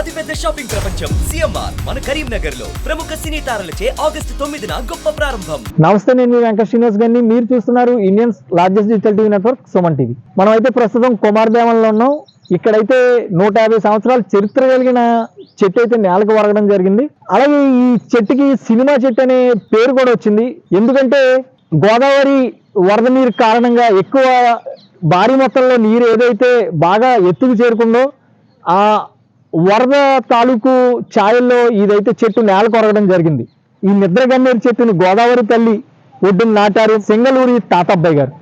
అతిపెద్ద షాపింగ్ ప్రపంచం సిఎంఆర్ మన కరీంనగర్లో ప్రముఖ సినీ తారలచే ఆగస్టు తొమ్మిదిన గొప్ప ప్రారంభం. నమస్తే నేను మీ వెంకట శ్రీనివాస్ గారిని మీరు చూస్తున్నారు Indians largest digital TV network Suman TV. మనం అయితే ప్రస్తుతం కుమార్ దేవంలో ఉన్నాం. ఇక్కడైతే నూట యాభై సంవత్సరాల చరిత్ర కలిగిన చెట్టు అయితే నేలకు వరగడం జరిగింది. అలాగే ఈ చెట్టుకి సినిమా చెట్టు అనే పేరు కూడా వచ్చింది. ఎందుకంటే గోదావరి వరద నీరు కారణంగా ఎక్కువ భారీ మొత్తంలో నీరు ఏదైతే బాగా ఎత్తుకు చేరుకుందో ఆ వరద తాలూకు ఛాయల్లో ఇదైతే చెట్టు నేల కొరగడం జరిగింది. ఈ నిద్రగన్నేరు చెట్టుని గోదావరి తల్లి ఒడ్డును నాటారు సింగళూరి తాతబ్బాయి గారు.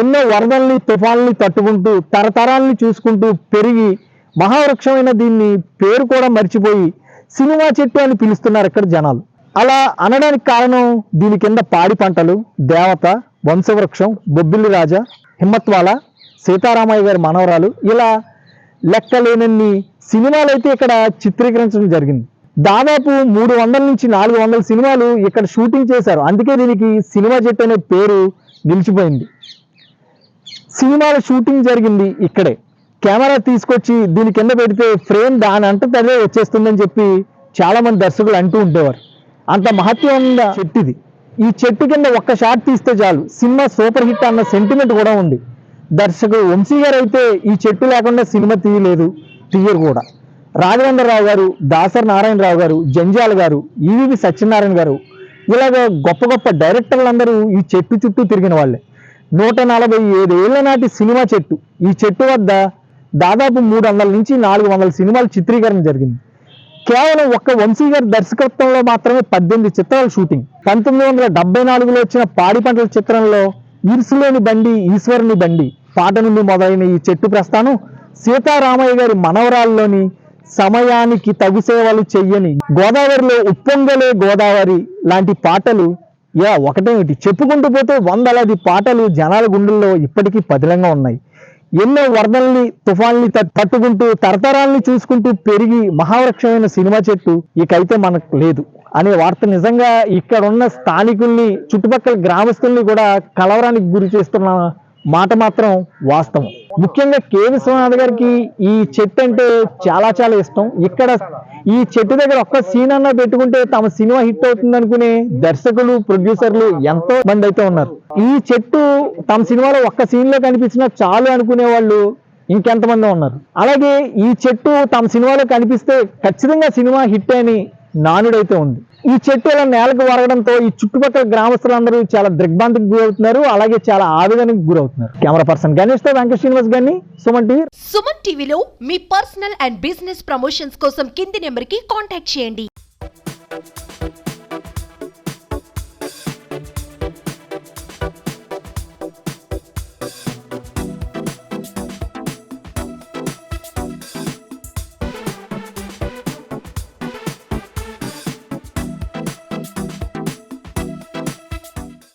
ఎన్నో వరదల్ని తుఫాన్ని తట్టుకుంటూ తరతరాల్ని చూసుకుంటూ పెరిగి మహావృక్షమైన దీన్ని పేరు కూడా మర్చిపోయి సినిమా చెట్టు అని పిలుస్తున్నారు ఇక్కడ జనాలు. అలా అనడానికి కారణం దీని కింద పాడి పంటలు దేవత వంశవృక్షం బొబ్బిల్లి రాజా హిమ్మత్వాల సీతారామయ్య గారి మనవరాలు ఇలా లెక్కలేనన్ని సినిమాలు అయితే ఇక్కడ చిత్రీకరించడం జరిగింది. దాదాపు మూడు వందల నుంచి నాలుగు వందల సినిమాలు ఇక్కడ షూటింగ్ చేశారు. అందుకే దీనికి సినిమా చెట్టు అనే పేరు నిలిచిపోయింది. సినిమాల షూటింగ్ జరిగింది ఇక్కడే. కెమెరా తీసుకొచ్చి దీని కింద పెడితే ఫ్రేమ్ దాని అంటదే వచ్చేస్తుందని చెప్పి చాలా మంది దర్శకులు అంటూ ఉండేవారు. అంత మహత్యం ఉన్న చెట్టు ఇది ఈ చెట్టు కింద ఒక్క షాట్ తీస్తే చాలు. సినిమా సూపర్ హిట్ అన్న సెంటిమెంట్ కూడా ఉంది. దర్శకుడు వంశీ గారు అయితే ఈ చెట్టు లేకుండా సినిమా తీయలేదు. తీయరు కూడా. రాఘవేంద్రరావు గారు దాసరి నారాయణరావు గారు జంజాల గారు ఈవివి సత్యనారాయణ గారు ఇలాగ గొప్ప గొప్ప డైరెక్టర్లందరూ ఈ చెట్టు చుట్టూ తిరిగిన వాళ్ళే. నూట నలభై ఏడు ఏళ్ళ నాటి సినిమా చెట్టు. ఈ చెట్టు వద్ద దాదాపు మూడు వందల నుంచి నాలుగు వందల సినిమాలు చిత్రీకరణ జరిగింది. కేవలం ఒక్క వంశీ గారి దర్శకత్వంలో మాత్రమే పద్దెనిమిది చిత్రాలు షూటింగ్. పంతొమ్మిది వందల డెబ్బై నాలుగులో వచ్చిన పాడి పంటల చిత్రంలో ఈర్సులోని బండి ఈశ్వరుని బండి పాట నుండి మొదలైన ఈ చెట్టు ప్రస్థానం సీతారామయ్య గారి మనవరాల్లోని సమయానికి తగు సేవలు చెయ్యని గోదావరిలో ఉప్పొంగలే గోదావరి లాంటి పాటలు యా ఒకటేమిటి? చెప్పుకుంటూ పోతే వందలాది పాటలు జనాల గుండెల్లో ఇప్పటికీ పదిలంగా ఉన్నాయి. ఎన్నో వరదల్ని తుఫాన్ని తట్టుకుంటూ తరతరాల్ని చూసుకుంటూ పెరిగి మహావృక్షమైన సినిమా చెట్టు ఇకైతే మనకు లేదు. అనే వార్త నిజంగా ఇక్కడ ఉన్న స్థానికుల్ని చుట్టుపక్కల గ్రామస్తుల్ని కూడా కలవరానికి గురి చేస్తున్న మాట మాత్రం వాస్తవం. ముఖ్యంగా కె విశ్వనాథ్ గారికి ఈ చెట్టు అంటే చాలా చాలా ఇష్టం. ఇక్కడ ఈ చెట్టు దగ్గర ఒక్క సీన్ అన్నా పెట్టుకుంటే తమ సినిమా హిట్ అవుతుంది అనుకునే దర్శకులు ప్రొడ్యూసర్లు ఎంతో మంది అయితే ఉన్నారు. ఈ చెట్టు తమ సినిమాలో ఒక్క సీన్లో కనిపించినా చాలు అనుకునే వాళ్ళు ఇంకెంతమంది ఉన్నారు. అలాగే ఈ చెట్టు తమ సినిమాలో కనిపిస్తే ఖచ్చితంగా సినిమా హిట్ అని నానుడైతే ఉంది. ఈ చెట్టు ఇలా నేలకు వరగడంతో ఈ చుట్టుపక్కల గ్రామస్తులందరూ చాలా దిగ్భ్రాంతికి గురవుతున్నారు. అలాగే చాలా ఆవేదనకు గురవుతున్నారు. కెమెరా పర్సన్ గణేష్ వెంకట శ్రీనివాస్ గారిని సుమన్ టీవీ. సుమన్ టీవీలో మీ పర్సనల్ అండ్ బిజినెస్ ప్రమోషన్స్ కోసం కింది నెంబర్కి కాంటాక్ట్ చేయండి.